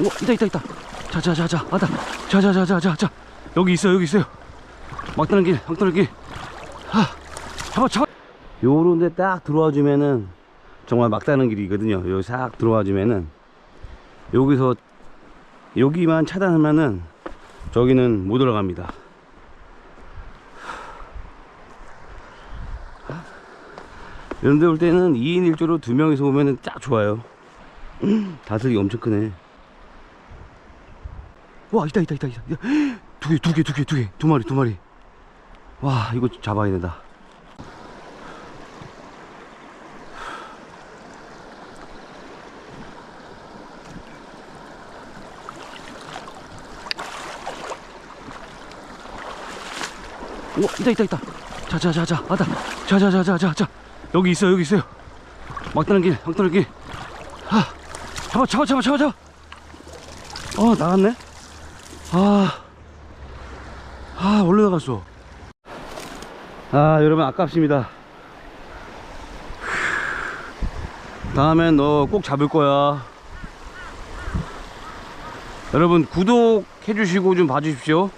오, 있다, 있다, 있다. 자, 자, 자, 자, 왔다. 자, 자, 자, 자, 자, 자. 여기 있어요, 여기 있어요. 막다른 길, 막다른 길. 하, 잡아, 잡아. 요런 데 딱 들어와 주면은 정말 막다른 길이거든요. 여기 싹 들어와 주면은 여기서 여기만 차단하면은 저기는 못 올라갑니다. 이런 데 올 때는 2인 1조로 두 명이서 오면은 딱 좋아요. 다슬기 엄청 크네. 와, 있다, 있다, 있다, 있다. 두 개, 두 개, 두 개, 두 개, 두 마리, 두 마리. 와, 이거 잡아야 된다. 오, 있다, 있다, 있다. 자, 자, 자, 자, 왔다. 자, 자, 자, 자, 자, 자. 여기 있어요, 여기 있어요. 막다른 길, 막다른 길. 하, 잡아, 잡아, 잡아, 잡아, 잡아. 어, 나갔네. 아, 아, 나갔어. 아, 여러분, 아깝습니다. 다음엔 너 꼭 잡을 거야. 여러분, 구독해 주시고 좀 봐주십시오.